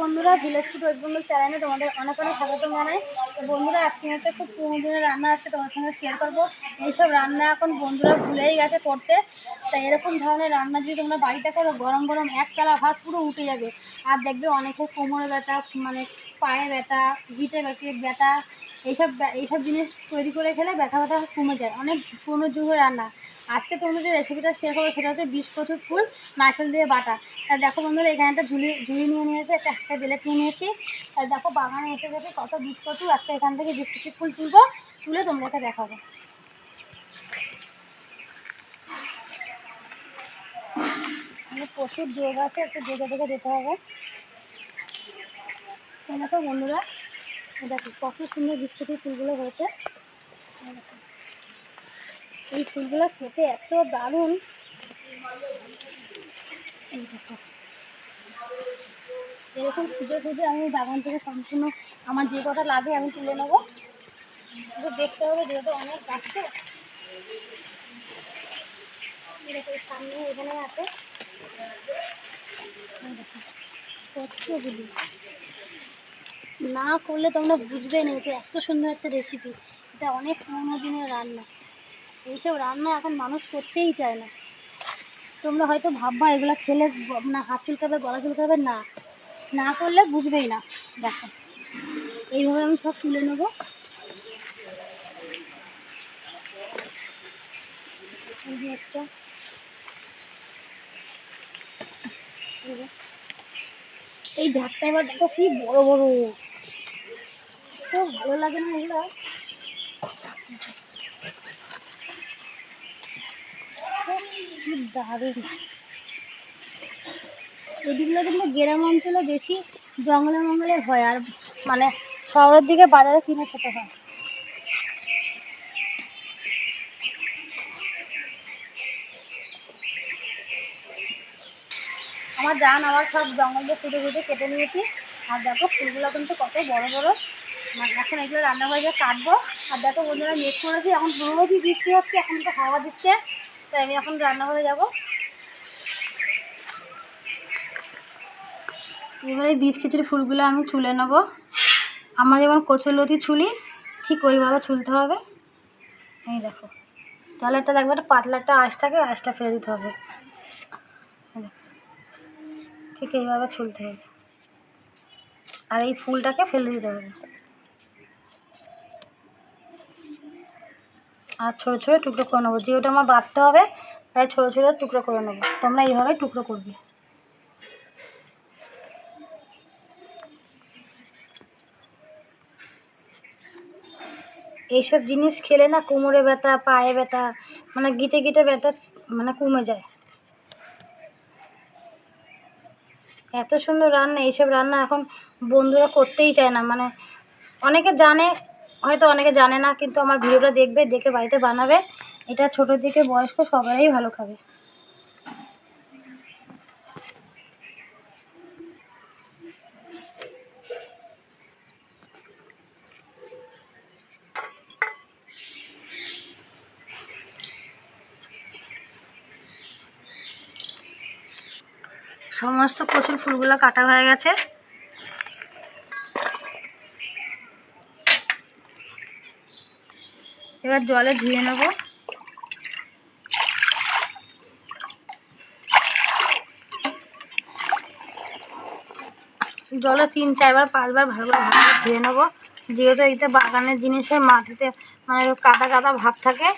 বন্ধুরা, village food waste Bengal চ্যানেলে তোমাদের অনেক অনেক স্বাগত জানাই। তো বন্ধুরা আজকে একটা খুব পুরোনো দিনের রান্না আজকে তোমার সঙ্গে শেয়ার করব। এইসব রান্না এখন বন্ধুরা ভুলেই গেছে করতে। তাই এরকম ধরনের রান্না যদি তোমরা বাড়িতে করো, গরম গরম এক তালা ভাত পুরো উঠে যাবে। আর দেখবে অনেকে কোমরে ব্যথা মানে পায়ে ব্যথা ভিটে ব্যথা এইসব এইসব জিনিস তৈরি করে খেলে ব্যথা ব্যথা কমে যায়। অনেক পুরোনো যুগের রান্না। আজকে তোমাদের যে রেসিপিটা শেয়ার করব সেটা হচ্ছে বিষ কচুর ফুল, নারকেল দিয়ে বাটা। তা দেখো বন্ধুরা, এখানে একটা ঝুলি ঝুলি নিয়ে নিয়েছে, একটা একটা বেলেট নিয়ে নিয়েছি। আর দেখো, বাগানে এসে গেছে কত বিষ কচু। আজকে এখান থেকে বিষ কচুর ফুল তুলবো, তুলে তোমাদেরকে দেখাবো। প্রচুর যোগ আছে, একটু দেখে দেখে যেতে হবে। দেখো বন্ধুরা দেখো, কত সুন্দর বিস্কুটের ফুলগুলো হয়েছে। এই ফুলগুলো খেতে এত দারুণ। এই দেখো, এরকম খুঁজে খুঁজে আমি বাগান থেকে সম্পূর্ণ, আমার যে কটা লাগে আমি তুলে নেব। কিন্তু দেখতে হবে, যেহেতু অনেক গাছ তো। সামনে এখানে আছে। কতগুলি। না করলে তোমরা বুঝবে না এটা এত সুন্দর একটা রেসিপি এটা অনেক পুরোনো দিনের রান্না। এইসব রান্না এখন মানুষ করতেই চায় না। তোমরা হয়তো ভাববা, এগুলো খেলে না, হাত চুলকাবে, গলা চুলকাবে, না। না করলে বুঝবেই না। দেখো, এইভাবে আমি সব তুলে নেব। একটা। এই ঝাড়টা এবার দেখো কি বড় বড়। তো ভালো লাগে না এগুলো। দারুণ। এদিকগুলো কিন্তু গ্রাম অঞ্চলে বেশি, জঙ্গলে মঙ্গলে হয় আর মানে শহরের দিকে বাজারে কিনে খেতে হয়। আমার জান আবার সব জঙ্গল দিয়ে ফুটে ফুটে কেটে নিয়েছি। আর দেখো ফুলগুলো কিন্তু কত বড় বড়। এখন এগুলো রান্নাঘরে গিয়ে কাটবো, আর দেখো বন্ধুরা মেঘ করেছি, এখন রোজই বৃষ্টি হচ্ছে, এখন তো হাওয়া দিচ্ছে, তাই আমি এখন রান্নাঘরে যাব। এবারে বীজ খিচুড়ি ফুলগুলো আমি ছুলে নেব। আমার যেমন কচুলতি ছুলি, ঠিক ওইভাবে ছুলতে হবে। এই দেখো, তাহলে একটা লাগবে একটা পাতলা একটা আঁশ থাকে, আঁশটা ফেলে দিতে হবে। ঠিক এইভাবে ছুলতে হবে। আর এই ফুলটাকে ফেলে দিতে হবে। আর ছোটো ছোটো টুকরো করে নেব। যেহেতু আমার বাড়তে হবে, তাই ছোটো ছোটো টুকরো করে নেব। তোমরা এইভাবে টুকরো করবে। এইসব জিনিস খেলে না কোমরে ব্যথা, পায়ে ব্যথা মানে গিটে গিটে ব্যথা মানে কমে যায়। এত সুন্দর রান্না, এইসব রান্না এখন বন্ধুরা করতেই চায় না। মানে অনেকে জানে হয়তো অনেকে জানে না, কিন্তু আমার ভিডিওটা দেখবে, দেখে বাড়িতে বানাবে। এটা ছোট থেকে বয়স্ক, সবাই ভালো খাবে। সমস্ত কচুর ফুলগুলো কাটা হয়ে গেছে। এবার জলে ধুয়ে নেব। জলে তিন চারবার, পাঁচবার ভালো করে ধুয়ে নেব। যেহেতু এইটা বাগানের জিনিস হয়, মাটিতে মানে কাদা কাদা ভাব থাকে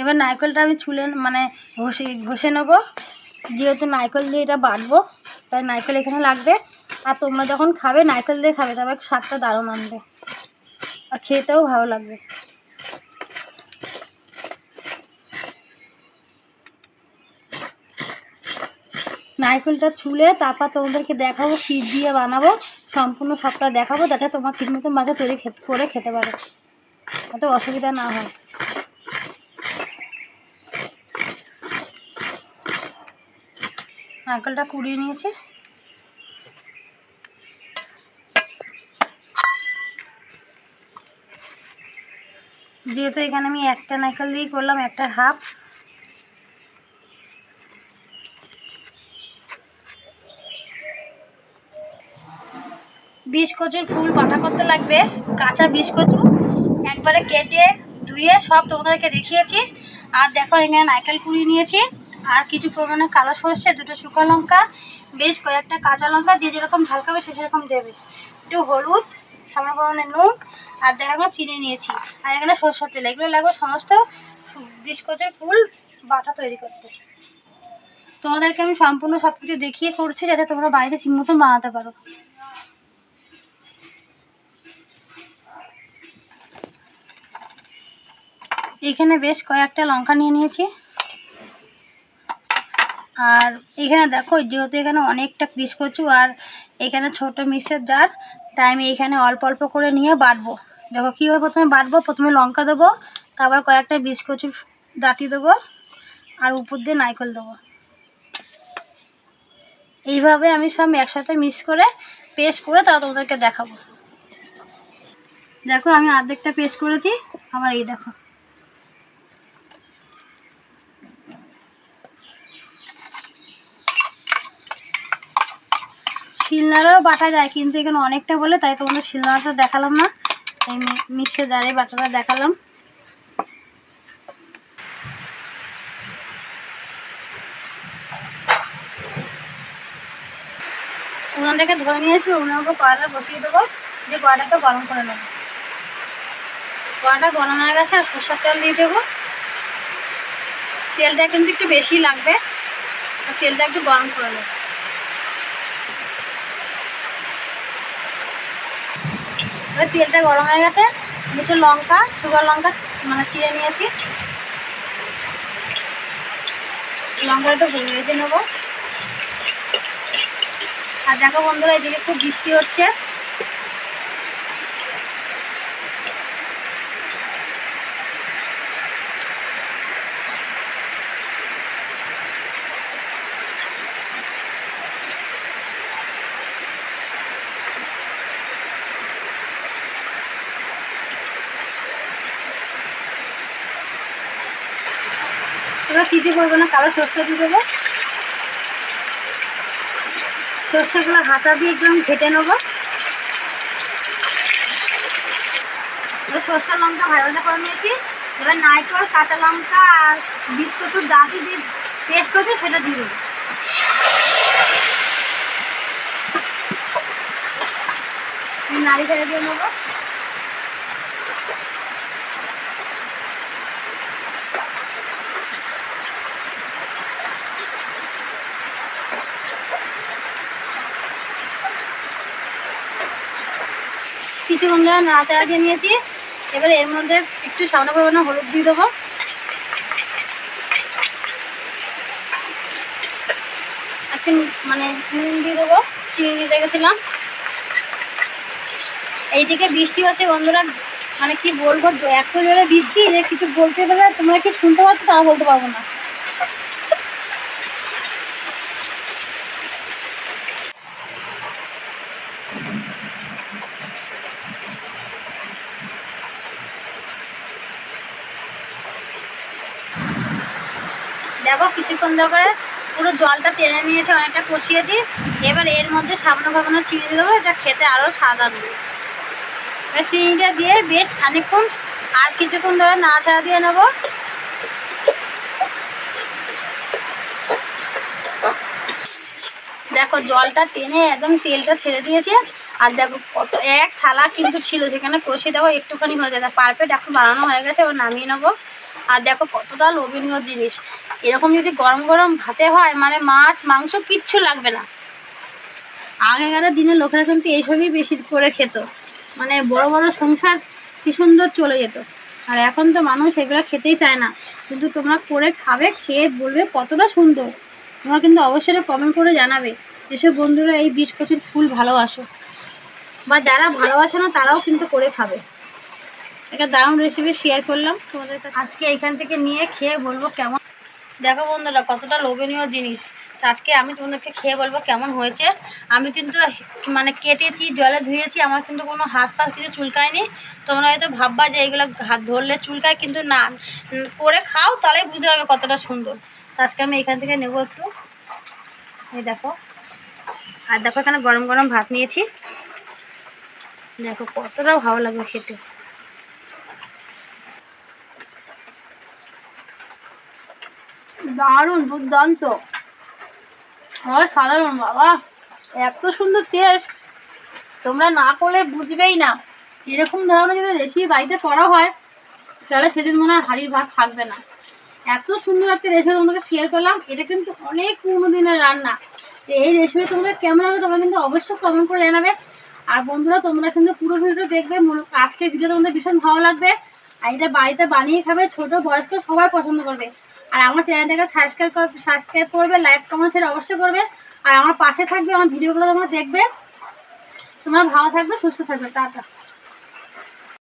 এবার নারকেলটা আমি ছুলে মানে ঘষে ঘষে নেব। যেহেতু নারকেল দিয়ে এটা বাটবো তাই নারকেল এখানে লাগবে। আর তোমরা যখন খাবে, নারকেল দিয়ে খাবে, তবে স্বাদটা দারুণ আনবে। আর খেতেও ভালো লাগবে। নারকেলটা ছুলে তারপর তোমাদেরকে দেখাবো কী দিয়ে বানাবো, সম্পূর্ণ সবটা দেখাবো, যাতে তোমার ঠিক মতো মাঝে তৈরি করে খেতে পারো, যাতে অসুবিধা না হয়। নারকেলটা কুড়িয়ে নিয়েছি। যেহেতু এখানে আমি একটা নারকেল দিয়েই করলাম, একটা হাফ। বীজ কচুর ফুল বাটা করতে লাগবে, কাঁচা বীজ কচু একবারে কেটে ধুয়ে সব তোমাদেরকে দেখিয়েছি। আর দেখো এখানে নারকেল কুড়িয়ে নিয়েছি। আর কিছু পরিমাণে কালো সর্ষে, দুটো শুকনো লঙ্কা, বেশ কয়েকটা কাঁচা লঙ্কা দিয়ে যেরকম ঝাল খাবে সে সেরকম দেবে। একটু হলুদ, সামান্য পরিমাণে নুন, আর দেখো চিনি নিয়েছি। আর এখানে সরষের তেল, এগুলো লাগবে সমস্ত বিস্কুটের ফুল বাটা তৈরি করতে। তোমাদেরকে আমি সম্পূর্ণ সব কিছু দেখিয়ে করছি যাতে তোমরা বাড়িতে ঠিক মতন বানাতে পারো। এখানে বেশ কয়েকটা লঙ্কা নিয়ে নিয়েছি। আর এখানে দেখো, যেহেতু এখানে অনেকটা পিস কচু আর এখানে ছোট মিক্সের জার, তাই আমি এখানে অল্প অল্প করে নিয়ে বাটবো। দেখো কীভাবে প্রথমে বাটবো, প্রথমে লঙ্কা দেবো, তারপর কয়েকটা বিষ কচু ডাটি দেবো আর উপর দিয়ে নারকেল দেবো। এইভাবে আমি সব একসাথে মিক্স করে পেস্ট করে তারপর তোমাদেরকে দেখাবো। দেখো, আমি অর্ধেকটা পেস্ট করেছি। আবার এই দেখো। শিলনাড়াও বাটা যায়, কিন্তু এখানে অনেকটা বলে, তাই তোমাদের শিলনাড়াটা দেখালাম না। এই মিক্সে জারে বাটাটা দেখালাম। উনানটাকে ধরে নিয়ে নিয়েছি উনার উপর কড়াটা বসিয়ে দেবো, দিয়ে কড়াটাকে গরম করে নেব। কড়াটা গরম হয়ে গেছে, আর সর্ষের তেল দিয়ে দেবো। তেলটা কিন্তু একটু বেশি লাগবে তেলটা একটু গরম করে নেব। এবার তেলটা গরম হয়ে গেছে, দুটো লঙ্কা সুগার লঙ্কা মানে চিড়ে নিয়েছি। লঙ্কাটা ভেজে নেব। আর দেখো বন্ধুরা, এদিকে খুব বৃষ্টি হচ্ছে। এবার সিটি করব না কালো সর্ষে দিয়ে দেবো। সর্ষেগুলো হাতা দিয়ে একদম ঘেটে নেব। এবার সর্ষে লঙ্কা ভালো ভাজা করে নিয়েছি। এবার নাইকল কাঁচা লঙ্কা আর বিস্কুটুর দাঁতি দিয়ে পেস্ট করছে সেটা দিয়ে দেবো। নাড়ি ছেড়ে দিয়ে নেব। কিছুক্ষণ ধরে নাড়াতে আগে নিয়েছি। এবার এর মধ্যে একটু সামান্য পরিমাণে হলুদ দিয়ে দেবো। একটু মানে নুন দিয়ে দেবো, চিনি দিয়ে রেখেছিলাম এইদিকে বৃষ্টি হচ্ছে বন্ধুরা মানে কি বলব, এত জোরে বৃষ্টি যে কিছু বলতে পারবে তোমরা কি শুনতে পাচ্ছ তাও বলতে পারব না। দেখো কিছুক্ষণ ধরে পুরো জলটা টেনে নিয়েছে, অনেকটা কষিয়েছি। এবার এর মধ্যে সামান্য ভাবনা চিনি দেবো, এটা খেতে আরও স্বাদ আনবে এবার চিনিটা দিয়ে বেশ খানিকক্ষণ আর কিছুক্ষণ ধরে নাড়াচাড়া দিয়ে নেব। দেখো, জলটা টেনে একদম তেলটা ছেড়ে দিয়েছে। আর দেখো, কত এক থালা কিন্তু ছিল, সেখানে কষিয়ে দেবো, একটুখানি হয়ে যায় পারফেক্ট এখন বানানো হয়ে গেছে, এবার নামিয়ে নেব। আর দেখো কতটা লোভনীয় জিনিস। এরকম যদি গরম গরম ভাতে হয় মানে মাছ, মাংস কিচ্ছু লাগবে না। আগেকার দিনে লোকেরা কিন্তু এইসবই বেশি করে খেত। মানে বড় বড় সংসার কি সুন্দর চলে যেত। আর এখন তো মানুষ এগুলো খেতেই চায় না। কিন্তু তোমরা করে খাবে, খেয়ে বলবে কতটা সুন্দর। তোমরা কিন্তু অবশ্যই কমেন্ট করে জানাবে যেসব বন্ধুরা এই বিষ কচুর ফুল ভালোবাসো। বা যারা ভালোবাসে না, তারাও কিন্তু করে খাবে। একটা দারুণ রেসিপি শেয়ার করলাম। তোমাদের আজকে এখান থেকে নিয়ে খেয়ে বলব কেমন। দেখো বন্ধুরা কতটা লোভনীয় জিনিস। আজকে আমি তোমাদেরকে খেয়ে বলব কেমন হয়েছে। আমি কিন্তু মানে কেটেছি জলে ধুয়েছি আমার কিন্তু কোনো হাত পা কিছু চুলকায়নি। তোমরা হয়তো ভাববা যে এগুলো হাত ধরলে চুলকায় কিন্তু না। করে খাও তাহলেই বুঝতে পারবে কতটা সুন্দর। আজকে আমি এখান থেকে নেব একটু। এই দেখো। আর দেখো এখানে গরম গরম ভাত নিয়েছি। দেখো কতটা ভালো লাগবে খেতে। দারুণ দুর্দান্ত। সাধারণ বাবা, এত সুন্দর টেস্ট তোমরা না করলে বুঝবেই না। এরকম ধরনের যদি রেসিপি বাড়িতে করা হয়, তাহলে সেদিন মনে হয় হাড়ির ভাত থাকবে না। এত সুন্দর একটা রেসিপি তোমাকে শেয়ার করলাম, এটা কিন্তু অনেক পুরোনো দিনের রান্না। তো এই রেসিপি তোমাদের কেমন হবে তোমরা কিন্তু অবশ্যই কমেন্ট করে জানাবে। আর বন্ধুরা, তোমরা কিন্তু পুরো ভিডিও দেখবে আজকের ভিডিও তোমাদের ভীষণ ভালো লাগবে। আর এটা বাড়িতে বানিয়ে খাবে ছোট বয়স্ক সবাই পছন্দ করবে। আর আমার চ্যানেলটাকে সাবস্ক্রাইব সাবস্ক্রাইব করবে লাইক কমেন্ট সেটা অবশ্যই করবে। আর আমার পাশে থাকবে আমার ভিডিওগুলো তোমরা দেখবে। তোমরা ভালো থাকবে, সুস্থ থাকবে। টাটা।